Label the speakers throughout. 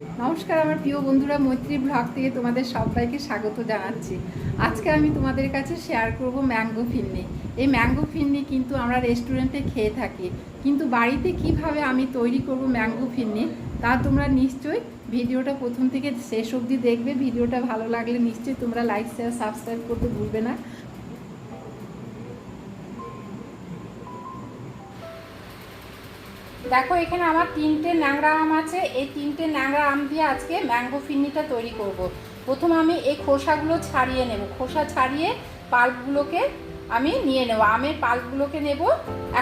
Speaker 1: নমস্কার, আমার প্রিয় বন্ধুরা, মৈত্রী ব্লগ থেকে তোমাদের সবাইকে স্বাগত জানাচ্ছি। আজকে আমি তোমাদের কাছে শেয়ার করব ম্যাঙ্গো ফিন্নি। এই ম্যাঙ্গো ফিন্নি কিন্তু আমরা রেস্টুরেন্টে খেয়ে থাকি। কিন্তু বাড়িতে কীভাবে আমি তৈরি করব ম্যাঙ্গো ফিন্নি, তা তোমরা নিশ্চয়ই ভিডিওটা প্রথম থেকে শেষ অবধি দেখবে। ভিডিওটা ভালো লাগলে নিশ্চয়ই তোমরা লাইক শেয়ার সাবস্ক্রাইব করতে ভুলবে না। দেখো, এখানে আমার তিনটে ন্যাংরা আম আছে। এই তিনটে ন্যাংরা আম দিয়ে আজকে ম্যাঙ্গো ফিন্নিটা তৈরি করব। প্রথম আমি এই খোসাগুলো ছাড়িয়ে নেব। খোসা ছাড়িয়ে পাল্পগুলোকে আমি নিয়ে নেব। আমের পাল্পগুলোকে নেব।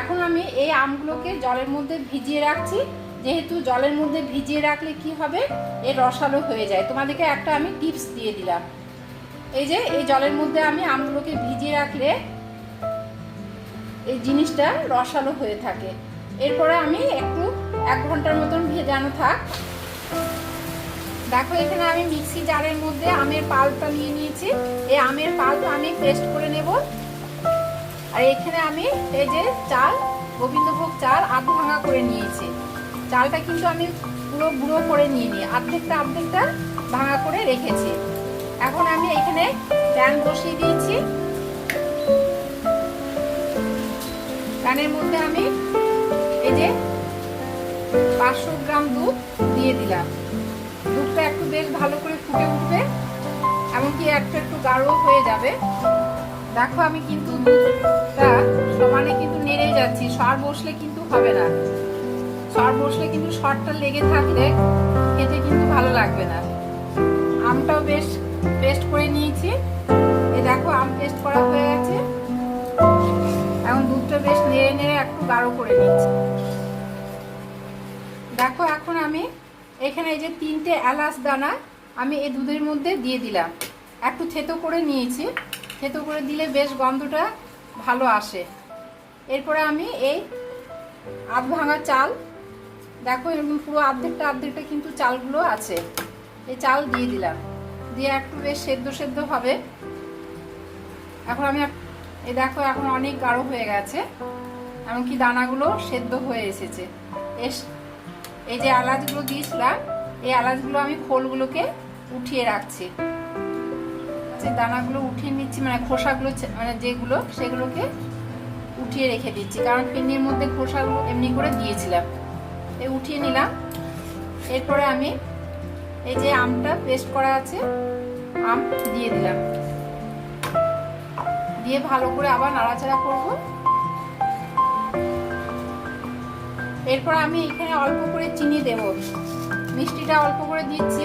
Speaker 1: এখন আমি এই আমগুলোকে জলের মধ্যে ভিজিয়ে রাখছি। যেহেতু জলের মধ্যে ভিজিয়ে রাখলে কি হবে? এর রসালো হয়ে যায়। তোমাদেরকে একটা আমি টিপস দিয়ে দিলাম। এই যে, এই জলের মধ্যে আমি আমগুলোকে ভিজিয়ে রাখলে এই জিনিসটা রসালো হয়ে থাকে। এরপরে আমি একটু এক ঘণ্টার মতন ভেজানো থাক। দেখো, এখানে আমি মিক্সি জারের মধ্যে আমের পাল্পটা নিয়ে নিয়েছি। এই আমের পাল্প আমি পেস্ট করে নেব। আর এখানে আমি এই যে চাল, গোবিন্দভোগ চাল আধ ভাঙা করে নিয়েছি। চালটা কিন্তু আমি পুরো গুঁড়ো করে নিয়ে নিই অর্ধেকটা অর্ধেকটা ভাঙা করে রেখেছি। এখন আমি এখানে প্যান বসিয়ে দিয়েছি। প্যানের মধ্যে আমি এই যে পাঁচশো গ্রাম দুধ দিয়ে দিলাম। দুধটা একটু বেশ ভালো করে ফুটে উঠবে, এমনকি একটু একটু গাঢ় হয়ে যাবে। দেখো আমি কিন্তু দুধটা সমানে কিন্তু নেড়ে যাচ্ছি, সর বসলে কিন্তু হবে না। সর বসলে কিন্তু সরটা লেগে থাকলে খেতে কিন্তু ভালো লাগবে না। আমটাও বেশ পেস্ট করে নিয়েছি। এই দেখো, আম পেস্ট করা হয়ে একটু গাঢ় করে নিচ্ছি। দেখো, এখন আমি এখানে এই যে তিনটে এলাচ দানা আমি এই দুধের মধ্যে দিয়ে দিলাম। একটু থেতো করে নিয়েছি। থেতো করে দিলে বেশ গন্ধটা ভালো আসে। এরপরে আমি এই আধ ভাঙা চাল, দেখো এরকম পুরো অর্ধেকটা অর্ধেকটা কিন্তু চালগুলো আছে। এই চাল দিয়ে দিলাম। দিয়ে একটু বেশ সেদ্ধ সেদ্ধ হবে। এখন আমি এই দেখো, এখন অনেক গাঢ় হয়ে গেছে। এমনকি দানাগুলো সেদ্ধ হয়ে এসেছে। এস, এই যে এলাচগুলো দিয়েছিলাম, এই এলাচগুলো আমি খোলগুলোকে উঠিয়ে রাখছি। যে দানাগুলো উঠিয়ে নিচ্ছি মানে খোসাগুলো মানে যেগুলো, সেগুলোকে উঠিয়ে রেখে দিচ্ছি। কারণ পিন্নির মধ্যে খোসাগুলো এমনি করে দিয়েছিলাম। এই উঠিয়ে নিলাম। এরপরে আমি এই যে আমটা পেস্ট করা আছে, আম দিয়ে দিলাম। দিয়ে ভালো করে আবার নাড়াচাড়া করব। এরপর আমি এখানে অল্প করে চিনি দেব। মিষ্টিটা অল্প করে দিচ্ছি।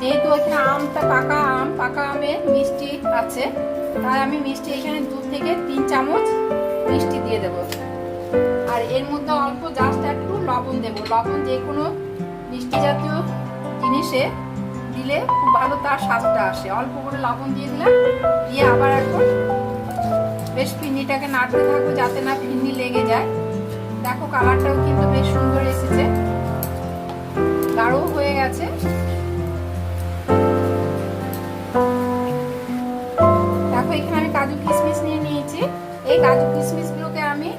Speaker 1: যেহেতু এখানে আমটা পাকা আম, পাকা আমের মিষ্টি আছে, তাই আমি মিষ্টি এখানে দু থেকে তিন চামচ মিষ্টি দিয়ে দেব। আর এর মধ্যে অল্প জাস্ট একটু লবণ দেব। লবণ যে কোনো মিষ্টি জাতীয় জিনিসে দিলে খুব ভালো তার স্বাদটা আসে। অল্প করে লবণ দিয়ে দিলাম, দিয়ে আবার এখন বেশ ফিন্নিটাকে নাড়তে থাকব যাতে না ফিন্নি লেগে যায়। দেখো কালারটাও কিন্তু বেশ সুন্দর এসেছে। গাঢ়ও হয়ে গেছে। দেখো, এখানে আমি কাজু কিশমিশ নিয়ে নিয়েছি। এই কাজু কিশমিশগুলোকে আমি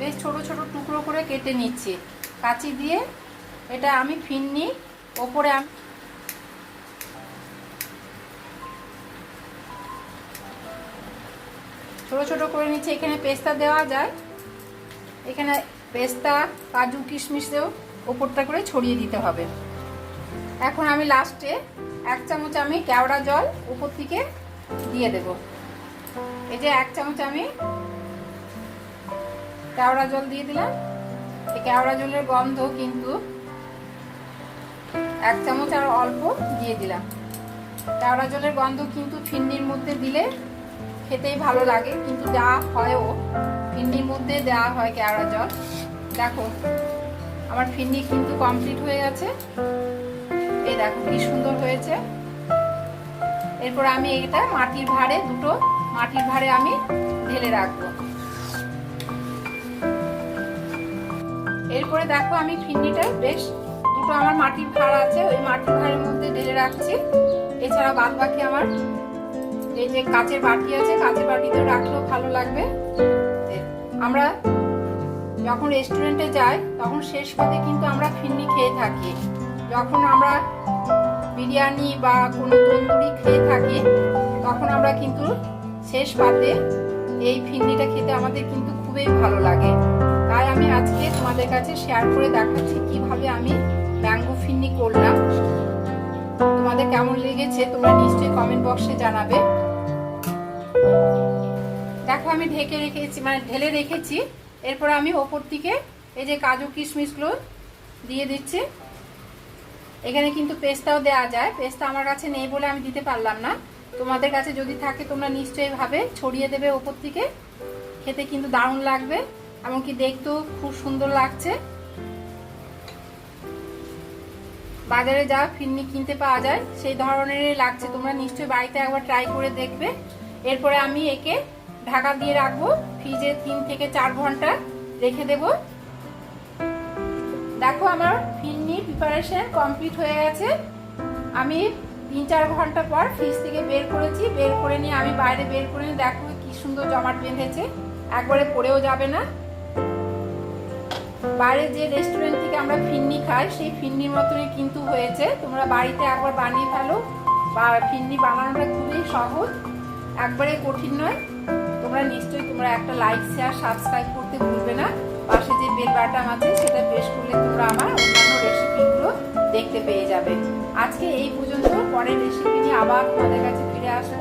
Speaker 1: বেশ ছোট ছোট টুকরো করে কেটে নিচ্ছি। কাচি দিয়ে এটা আমি ফিন্নি ওপরে আমি ছোট ছোট করে নিচ্ছে। এখানে পেস্তা দেওয়া যায়। এখানে পেস্তা, কাজু, কিশমিশও ওপরটা করে ছড়িয়ে দিতে হবে। এখন আমি লাস্টে এক চামচ আমি কেওড়া জল উপর থেকে দিয়ে দেব। এই যে এক চামচ আমি কেওড়া জল দিয়ে দিলাম। এই কেওড়া জলের গন্ধ কিন্তু এক চামচ আর অল্প দিয়ে দিলাম। কেওড়া জলের গন্ধ কিন্তু ফিন্নির মধ্যে দিলে খেতেই ভালো লাগে, কিন্তু দেওয়া হয়ও ফিন্নির মধ্যে দেওয়া হয় কেওড়া জল। দেখো, আমার ফিন্নি কিন্তু কমপ্লিট হয়ে গেছে। এই দেখো, কি সুন্দর হয়েছে। এরপর আমি এটা মাটির ভাড়ে, দুটো মাটির ভাড়ে আমি ঢেলে রাখব। এরপরে দেখো, আমি ফিন্নিটা বেশ দুটো আমার মাটির ভাড় আছে, ওই মাটির ভাড়ের মধ্যে ঢেলে রাখছি। এছাড়া বাদ বাকি আমার এই যে কাচের বাটি আছে, কাচের বাটিতে রাখলেও ভালো লাগবে। আমরা যখন রেস্টুরেন্টে যাই, তখন শেষ পথে কিন্তু আমরা ফিন্নি খেয়ে থাকি। যখন আমরা বিরিয়ানি বা কোনো তন্দুরি খেয়ে থাকি, তখন আমরা কিন্তু শেষ পাতে এই ফিন্নিটা খেতে আমাদের কিন্তু খুবই ভালো লাগে। তাই আমি আজকে তোমাদের কাছে শেয়ার করে দেখাচ্ছি কীভাবে আমি ম্যাঙ্গো ফিন্নি করলাম। তোমাদের কেমন লেগেছে তোমরা নিশ্চয়ই কমেন্ট বক্সে জানাবে। দেখো আমি ঢেকে রেখেছি মানে ঢেলে রেখেছি। এরপর আমি ওপর থেকে এই যে কাজু কিশমিশগুলো দিয়ে দিচ্ছি। এখানে কিন্তু পেস্তাও দেওয়া যায়। পেস্তা আমার কাছে নেই বলে আমি দিতে পারলাম না। তোমাদের কাছে যদি থাকে তোমরা নিশ্চয়ই ভাবে ছড়িয়ে দেবে ওপর থেকে খেতে কিন্তু দারুণ লাগবে এমনকি দেখতেও খুব সুন্দর লাগছে। বাজারে যা ফিরনি কিনতে পাওয়া যায়, সেই ধরনেরই লাগছে। তোমরা নিশ্চয়ই বাড়িতে একবার ট্রাই করে দেখবে। এরপরে আমি একে ঢাকা দিয়ে রাখব। ফ্রিজে তিন থেকে চার ঘণ্টা রেখে দেব। দেখো আমার ফিরনির প্রিপারেশন কমপ্লিট হয়ে গেছে। আমি তিন চার ঘণ্টা পর ফ্রিজ থেকে বের করেছি। বের করে নিয়ে আমি বাইরে বের করে নিয়ে দেখো কি সুন্দর জমাট বেঁধেছে। একবারে পড়েও যাবে না। বাইরে যে রেস্টুরেন্ট থেকে আমরা ফিন্নি খাই, সেই ফিন্নির মতনই কিন্তু হয়েছে। তোমরা বাড়িতে একবার বানিয়ে ফেলো। বা ফিন্নি বানানোটা খুবই সহজ। একবারে কঠিন নয়। তোমরা নিশ্চয়ই তোমরা একটা লাইক শেয়ার সাবস্ক্রাইব করতে ভুলবে না। পাশে যে বেল বাটন আছে, সেটা প্রেস করলে তোমরা আমার অন্যান্য রেসিপিগুলো দেখতে পেয়ে যাবে। আজকে এই পর্যন্ত, পরের রেসিপি নিয়ে আবার তোমাদের কাছে ফিরে আসব।